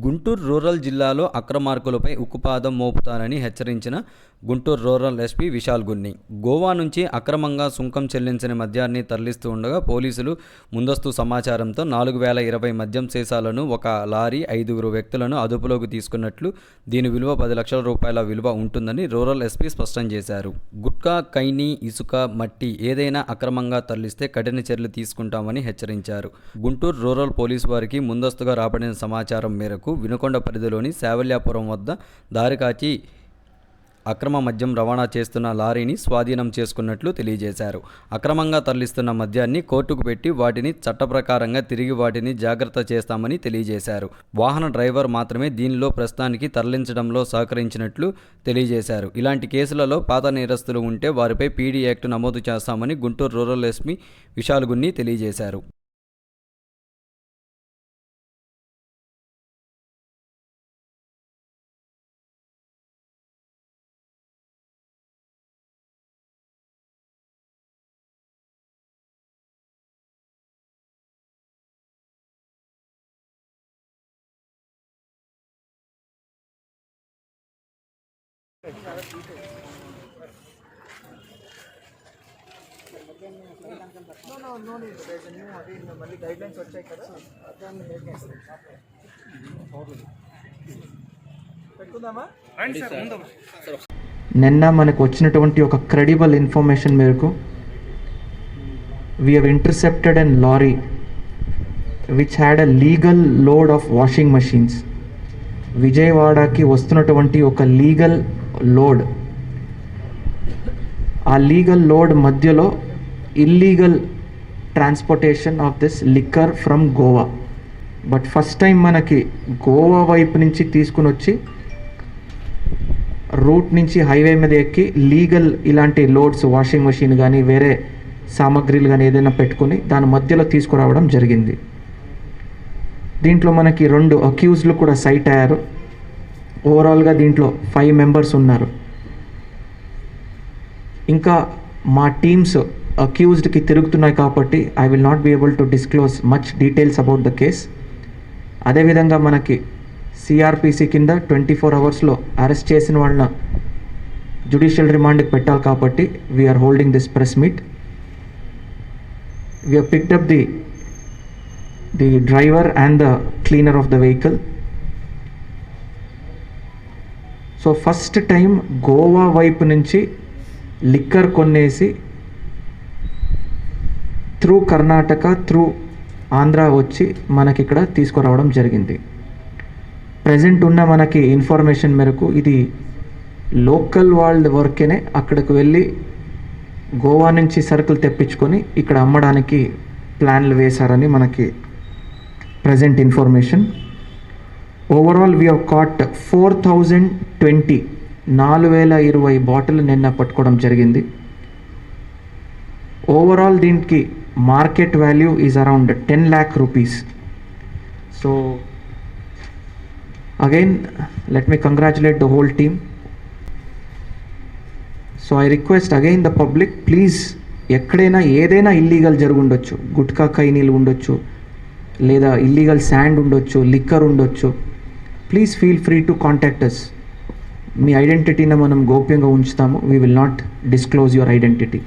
Guntur rural జిల్లాలో అక్రమార్కులపై ఉక్కుపాదం మోపుతానని హెచ్చరించిన గుంటూరు రూరల్ ఎస్పీ విశాల్ గున్ని. గోవా నుంచి అక్రమంగా సుంకం చెల్లించిన మద్యాన్ని తరలిస్తూ ఉండగా పోలీసులు ముందస్తు సమాచారంతో నాలుగు వేల ఇరవై మద్యం సీసాలను ఒక లారీ ఐదుగురు వ్యక్తులను అదుపులోకి తీసుకున్నట్లు దీని విలువ పది లక్షల రూపాయల విలువ ఉంటుందని రూరల్ ఎస్పీ స్పష్టం చేశారు. గుట్కా కైని ఇసుక మట్టి ఏదైనా అక్రమంగా తరలిస్తే కఠిన చర్యలు తీసుకుంటామని హెచ్చరించారు. గుంటూరు రూరల్ పోలీసు వారికి ముందస్తుగా రాబడిన సమాచారం మేరకు వినుకొండ పరిధిలోని శావల్యాపురం వద్ద దారి కాచి అక్రమ మద్యం రవాణా చేస్తున్న లారీని స్వాధీనం చేసుకున్నట్లు తెలియజేశారు. అక్రమంగా తరలిస్తున్న మద్యాన్ని కోర్టుకు పెట్టి వాటిని చట్టప్రకారంగా తిరిగి వాటిని జాగ్రత్త చేస్తామని తెలియజేశారు. వాహన డ్రైవర్ మాత్రమే దీనిలో ప్రస్తుతానికి తరలించడంలో సహకరించినట్లు తెలియజేశారు. ఇలాంటి కేసులలో పాత నేరస్తులు ఉంటే వారిపై పీడీ యాక్ట్ నమోదు చేస్తామని గుంటూరు రూరల్ ఎస్పీ విశాల్ గున్ని తెలియజేశారు. మళ్ళీ గైడ్ లైన్స్ వచ్చాయి కదా దాన్ని పెట్టుకుందామా నిన్న మనకు వచ్చినటువంటి ఒక క్రెడిబుల్ ఇన్ఫర్మేషన్ మేరకు we have intercepted and lorry which had a legal load of washing machines విజయవాడకి వస్తున్నటువంటి ఒక లీగల్ లోడ్. ఆ లీగల్ లోడ్ మధ్యలో illegal transportation of this liquor from Goa. But first time మనకి గోవా వైపు నుంచి తీసుకుని వచ్చి రూట్ నుంచి హైవే మీద ఎక్కి లీగల్ ఇలాంటి లోడ్స్ వాషింగ్ మెషిన్ కానీ వేరే సామాగ్రిలు కానీ ఏదైనా పెట్టుకుని దాని మధ్యలో తీసుకురావడం జరిగింది. దీంట్లో మనకి రెండు అక్యూజ్లు కూడా సైట్ అయ్యారు. ఓవరాల్గా దీంట్లో ఫైవ్ మెంబర్స్ ఉన్నారు. ఇంకా మా టీమ్స్ అక్యూజ్డ్కి తిరుగుతున్నాయి కాబట్టి I will not be able to disclose much details about the case అదేవిధంగా మనకి సిఆర్పిసి కింద ట్వంటీ ఫోర్ అవర్స్లో అరెస్ట్ చేసిన వాళ్ళ జుడిషియల్ రిమాండ్కి పెట్టాలి కాబట్టి we are holding this press meet we have picked up the the driver and the cleaner of the vehicle. So first time Goa వైపు నుంచి లిక్కర్ కొనేసి త్రూ కర్ణాటక త్రూ ఆంధ్ర వచ్చి మనకి ఇక్కడ తీసుకురావడం జరిగింది. ప్రజెంట్ ఉన్న మనకి ఇన్ఫర్మేషన్ మేరకు ఇది లోకల్ వాళ్ళ వర్కేనే అక్కడికి వెళ్ళి గోవా నుంచి సరుకులు తెప్పించుకొని ఇక్కడ అమ్మడానికి ప్లాన్లు వేశారని మనకి present information. Overall we have caught four thousand twenty నాలుగు వేల ఇరవై బాటిల్ నిన్న పట్టుకోవడం జరిగింది. ఓవరాల్ దీనికి market value is around ten lakh rupees so again let me congratulate the whole team so I request again the public please ఎక్కడైనా ఏదైనా illegal జరుగుండొచ్చు. గుట్కా కైనీలు ఉండొచ్చు. లేదా ఇల్లీగల్ శాండ్ ఉండొచ్చు లిక్కర్ ఉండొచ్చు. Please feel free to contact us మీ ఐడెంటిటీని మనం గోప్యంగా ఉంచుతాము. We will not disclose your identity